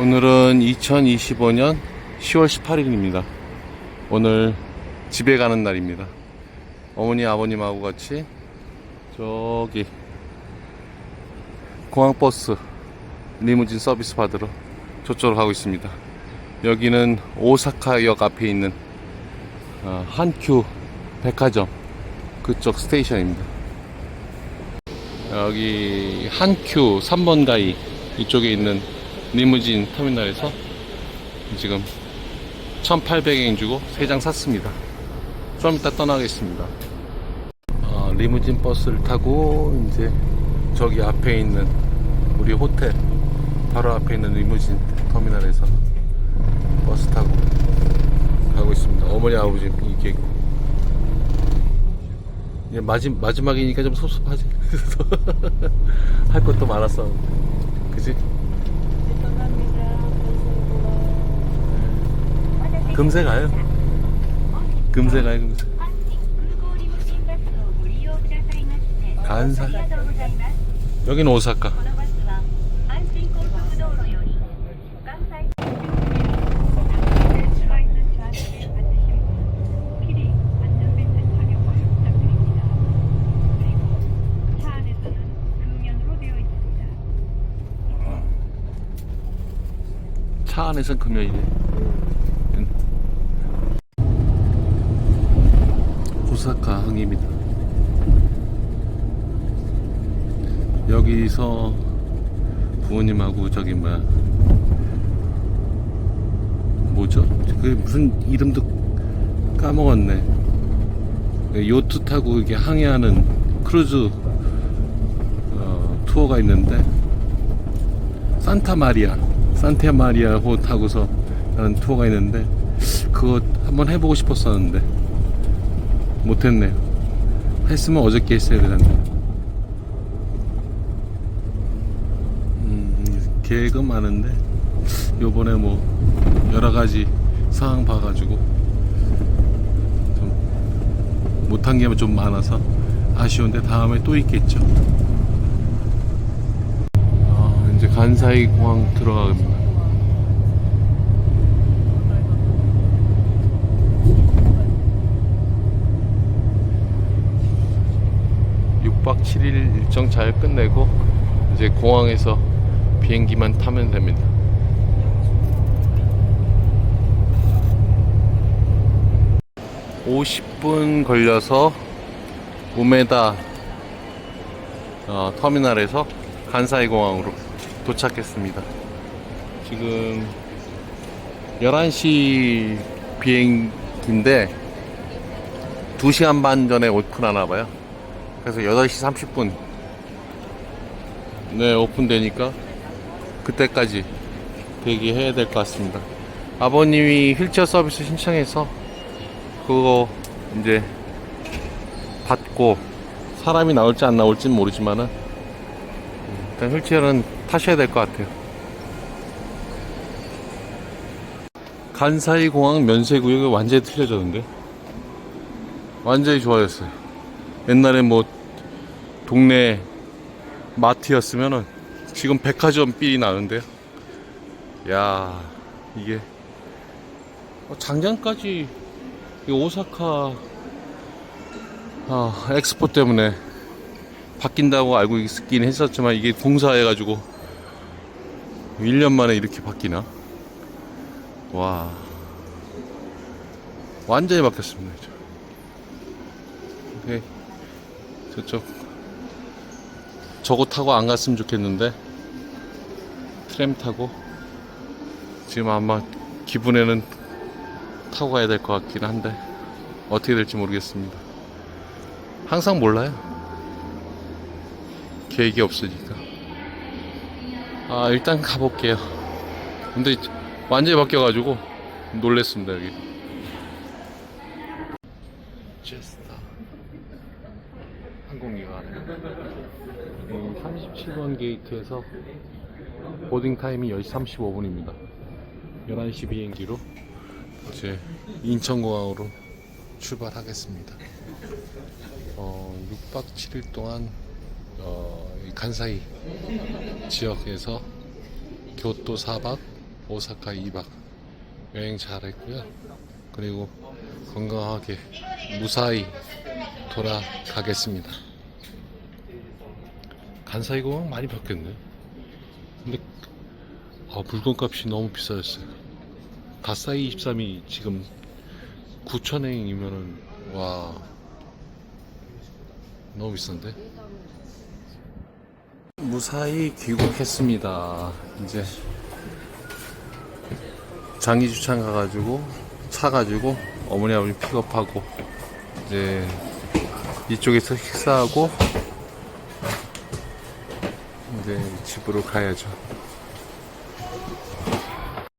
오늘은 2025년 10월 18일입니다. 오늘 집에 가는 날입니다. 어머니, 아버님하고 같이 저기 공항버스 리무진 서비스 받으러 저쪽으로 가고 있습니다. 여기는 오사카역 앞에 있는 어, 한큐 백화점 그쪽 스테이션입니다. 여기 한큐 3번 가이 이쪽에 있는 리무진 터미널에서 지금 1800엔 주고 3장 샀습니다. 좀 이따 떠나겠습니다. 어, 리무진 버스를 타고 이제 저기 앞에 있는 우리 호텔 바로 앞에 있는 리무진 터미널에서 버스 타고 가고 있습니다. 어머니 아버지 이렇게 있고 이제 마지, 마지막이니까 좀 섭섭하지. 할 것도 많았어. 그지? 금세 가요. 금세 가요, 금세. 간사. 여기는 오사카. 차 안에선 금연이네. 오사카 항입니다. 여기서 부모님하고 저기 뭐야 뭐죠? 그 무슨 이름도 까먹었네. 요트 타고 이게 항해하는 크루즈 어, 투어가 있는데 산타 마리아 산타 마리아 호 타고서 하는 투어가 있는데 그거 한번 해보고 싶었었는데 못했네요. 했으면 어저께 했어야 되는데. 음, 계획은 많은데 요번에 뭐 여러 가지 상황 봐가지고 좀 못한 게 좀 많아서 아쉬운데 다음에 또 있겠죠. 아, 이제 간사이 공항 들어갑니다. 육박칠일 일정 잘 끝내고 이제 공항에서 비행기만 타면 됩니다. (50분) 걸려서 우메다 어, 터미널에서 간사이 공항으로 도착했습니다. 지금 11시 비행기인데 2시간 반 전에 오픈하나 봐요. 그래서 8시 30분 네 오픈되니까 그때까지 대기해야 될 것 같습니다. 아버님이 휠체어 서비스 신청해서 그거 이제 받고 사람이 나올지 안 나올지는 모르지만은 일단 휠체어는 타셔야 될 것 같아요. 간사이 공항 면세구역이 완전히 틀려졌는데 완전히 좋아졌어요. 옛날에 뭐 동네 마트였으면은 지금 백화점 삘이 나는데요. 야 이게 어, 작년까지 이 오사카 아, 엑스포 때문에 바뀐다고 알고 있긴 했었지만 이게 공사해가지고 1년 만에 이렇게 바뀌나? 와 완전히 바뀌었습니다. 오케이. 저쪽 저거 타고 안 갔으면 좋겠는데 트램 타고 지금 아마 기분에는 타고 가야 될 것 같긴 한데 어떻게 될지 모르겠습니다. 항상 몰라요. 계획이 없으니까. 아 일단 가볼게요. 근데 완전히 바뀌어가지고 놀랬습니다 여기. 제 스타 항공기가 37번 게이트에서 보딩 타임이 10시 35분입니다. 11시 비행기로 이제 인천공항으로 출발하겠습니다. 어, 6박 7일 동안 어, 이 간사이 지역에서 교토 4박 오사카 2박 여행 잘했고요. 그리고 건강하게 무사히 돌아가겠습니다. 간사이 공항 많이 바뀌었네. 근데 아, 물건값이 너무 비싸졌어요. 가사이 23이 지금 9,000엔이면은 와 너무 비싼데? 무사히 귀국했습니다. 이제 장기주차장 가가지고 차 가지고 어머니 아버지 픽업하고 이제 이쪽에서 식사하고 이제 집으로 가야죠.